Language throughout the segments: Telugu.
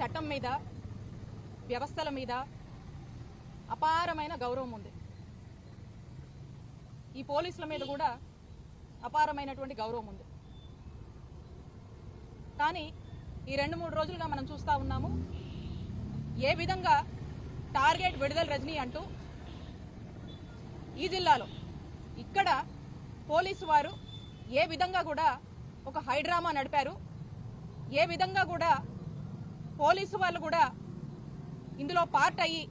చట్టం మీద వ్యవస్థల మీద అపారమైన గౌరవం ఉంది. ఈ పోలీసుల మీద కూడా అపారమైనటువంటి గౌరవం ఉంది. కానీ ఈ రెండు మూడు రోజులుగా మనం చూస్తూ ఉన్నాము ఏ విధంగా టార్గెట్ విడుదల రజనీ అంటూ ఈ జిల్లాలో ఇక్కడ పోలీసు వారు ఏ విధంగా కూడా ఒక హైడ్రామా నడిపారు ఏ విధంగా కూడా పోలీసు వాళ్ళు కూడా ఇందులో పార్ట్ అయ్యి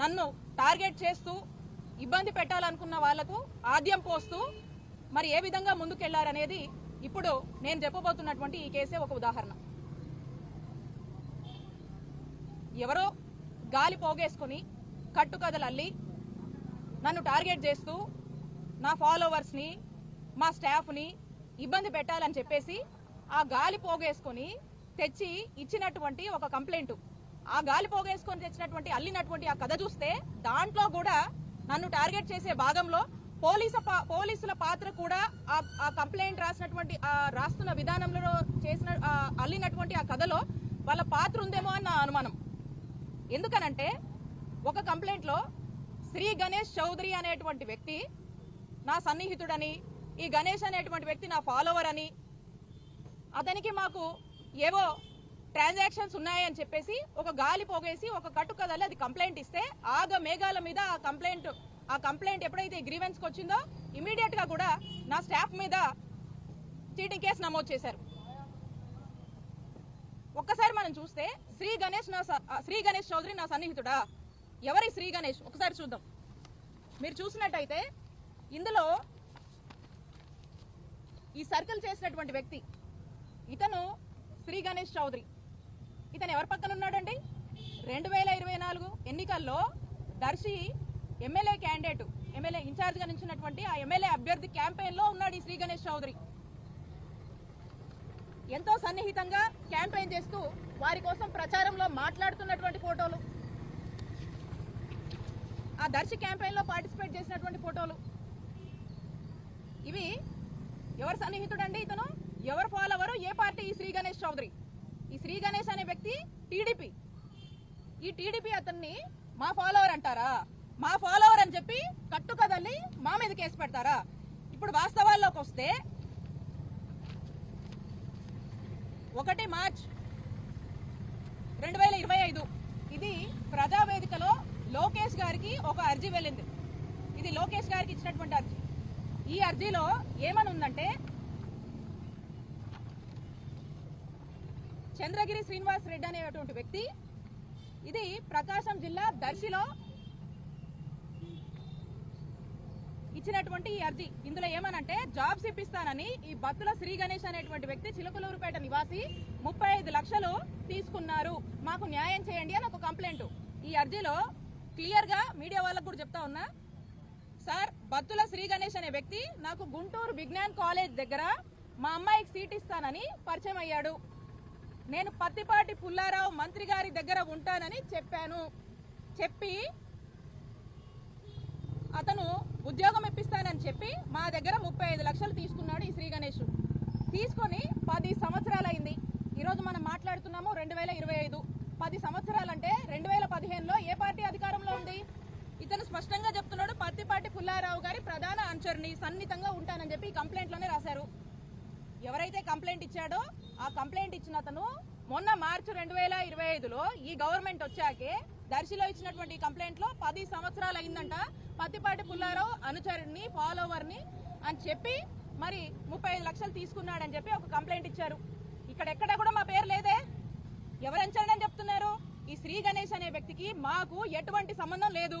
నన్ను టార్గెట్ చేస్తూ ఇబ్బంది పెట్టాలనుకున్న వాళ్ళకు ఆద్యం పోస్తూ మరి ఏ విధంగా ముందుకెళ్ళారనేది ఇప్పుడు నేను చెప్పబోతున్నటువంటి ఈ కేసే ఒక ఉదాహరణ. ఎవరో గాలి పోగేసుకొని కట్టుకథలు అల్లి నన్ను టార్గెట్ చేస్తూ నా ఫాలోవర్స్ని మా స్టాఫ్ని ఇబ్బంది పెట్టాలని చెప్పేసి ఆ గాలి పోగేసుకొని తెచ్చి ఇచ్చినటువంటి ఒక కంప్లైంట్. ఆ గాలి పోగేసుకొని తెచ్చినటువంటి అల్లినటువంటి ఆ కథ చూస్తే దాంట్లో కూడా నన్ను టార్గెట్ చేసే భాగంలో పోలీసు పా- పోలీసుల పాత్ర కూడా ఆ కంప్లైంట్ రాసినటువంటి ఆ రాస్తున్న విధానంలో చేసిన అల్లినటువంటి ఆ కథలో వాళ్ళ పాత్ర ఉందేమో అని నా అనుమానం. ఎందుకనంటే ఒక కంప్లైంట్లో శ్రీ గణేష్ చౌదరి అనేటువంటి వ్యక్తి నా సన్నిహితుడని ఈ గణేష్ అనేటువంటి వ్యక్తి నా ఫాలోవర్ అని అతనికి మాకు ఏవో ట్రాన్సాక్షన్స్ ఉన్నాయని చెప్పేసి ఒక గాలి పోగేసి ఒక కట్టు అది కంప్లైంట్ ఇస్తే ఆగ మేఘాల మీద ఆ కంప్లైంట్ ఆ కంప్లైంట్ ఎప్పుడైతే గ్రీవెన్స్కి వచ్చిందో ఇమీడియట్గా కూడా నా స్టాఫ్ మీద చీటింగ్ కేసు నమోదు చేశారు. ఒక్కసారి మనం చూస్తే శ్రీ గణేష్ నా స- శ్రీ గణేష్ చౌదరి నా సన్నిహితుడా? ఎవరి శ్రీ గణేష్? ఒకసారి చూద్దాం. మీరు చూసినట్టయితే ఇందులో ఈ సర్కిల్ చేసినటువంటి వ్యక్తి ఇతను శ్రీ గణేష్ చౌదరి. ఇతను ఎవరి పక్కన ఉన్నాడండి? రెండు వేల ఇరవై నాలుగు ఎన్నికల్లో దర్శి ఎమ్మెల్యే క్యాండిడేట్ ఎమ్మెల్యే ఇన్ఛార్జ్గా నిలిచినటువంటి ఆ ఎమ్మెల్యే అభ్యర్థి క్యాంపెయిన్లో ఉన్నాడు ఈ శ్రీ గణేష్ చౌదరి. ఎంతో సన్నిహితంగా క్యాంపెయిన్ చేస్తూ వారి కోసం ప్రచారంలో మాట్లాడుతున్నటువంటి ఫోటోలు. ఆ దర్శి క్యాంపెయిన్లో పార్టిసిపేట్ చేసినటువంటి ఫోటోలు. ఇవి ఎవరు సన్నిహితుడండి ఇతను? ఎవరు ఫాలోవరు ఏ పార్టీ? ఈ శ్రీ గణేష్ చౌదరి. ఈ శ్రీ గణేష్ అనే వ్యక్తి టీడీపీ. ఈ టీడీపీ అతన్ని మా ఫాలోవర్ అంటారా? మా ఫాలోవర్ అని చెప్పి కట్టుకదల్లి మా మీద కేసు పెడతారా? ఇప్పుడు వాస్తవాల్లోకి వస్తే ఒకటి మార్చ్ రెండు వేల ఇరవై ఐదు. ఇది ప్రజావేదికలో లోకేష్ గారికి ఒక అర్జీ వెళ్ళింది. ఇది లోకేష్ గారికి ఇచ్చినటువంటి అర్జీ. ఈ అర్జీలో ఏమని ఉందంటే చంద్రగిరి శ్రీనివాస్ రెడ్డి అనేటువంటి వ్యక్తి ఇది ప్రకాశం జిల్లా దర్శిలో ఇచ్చినటువంటి ఈ అర్జీ. ఇందులో ఏమనంటే జాబ్స్ ఇప్పిస్తానని ఈ బత్తుల శ్రీ గణేష్ అనేటువంటి వ్యక్తి చిలుకలూరుపేట నివాసి ముప్పై ఐదు లక్షలు తీసుకున్నారు. మాకు న్యాయం చేయండి అని ఒక కంప్లైంట్. ఈ అర్జీలో క్లియర్గా మీడియా వాళ్ళకు కూడా చెప్తా ఉన్నా. సార్ బత్తుల శ్రీ గణేష్ అనే వ్యక్తి నాకు గుంటూరు విజ్ఞాన్ కాలేజ్ దగ్గర మా అమ్మాయికి సీట్ ఇస్తానని పరిచయం అయ్యాడు. నేను పత్తిపాటి పుల్లారావు మంత్రి గారి దగ్గర ఉంటానని చెప్పాను. చెప్పి అతను ఉద్యోగం ఇప్పిస్తానని చెప్పి మా దగ్గర ముప్పై ఐదు లక్షలు తీసుకున్నాడు ఈ శ్రీ గణేష్. తీసుకొని పది సంవత్సరాలు అయింది ఈరోజు మనం మాట్లాడుతున్నాము రెండు వేల ఇరవై ఐదు. పది సంవత్సరాలంటే రెండు వేల పదిహేనులో ఏ పార్టీ అధికారంలో ఉంది? ఇతను స్పష్టంగా చెప్తున్నాడు పత్తిపాటి పుల్లారావు గారి ప్రధాన అనుచరుని సన్నిహితంగా ఉంటానని చెప్పి ఈ కంప్లైంట్లోనే రాశారు. ఎవరైతే కంప్లైంట్ ఇచ్చాడో ఆ కంప్లైంట్ ఇచ్చిన అతను మొన్న మార్చి రెండు వేల ఇరవై ఐదులో ఈ గవర్నమెంట్ వచ్చాకే దర్శిలో ఇచ్చినటువంటి కంప్లైంట్లో పది సంవత్సరాలు అయిందంట. పత్తిపాటి పుల్లారావు అనుచరుడిని ఫాలోవర్ని అని చెప్పి మరి ముప్పై ఐదు లక్షలు తీసుకున్నాడని చెప్పి ఒక కంప్లైంట్ ఇచ్చారు. ఇక్కడ ఎక్కడ కూడా మా పేరు లేదే. ఎవరంచండి అని చెప్తున్నారు? ఈ శ్రీ గణేష్ అనే వ్యక్తికి మాకు ఎటువంటి సంబంధం లేదు.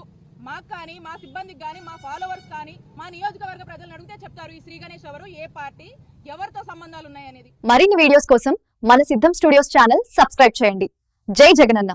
మాకు కానీ మా సిబ్బందికి కానీ మా ఫాలోవర్స్ కానీ మా నియోజకవర్గ ప్రజలను అడిగితే చెప్తారు ఈ శ్రీ గణేష్ ఎవరు ఏ పార్టీ ఎవరితో సంబంధాలు ఉన్నాయనేది. మరిన్ని వీడియోస్ కోసం మన సిద్ధం స్టూడియోస్ ఛానల్ సబ్స్క్రైబ్ చేయండి. జై జగనన్న.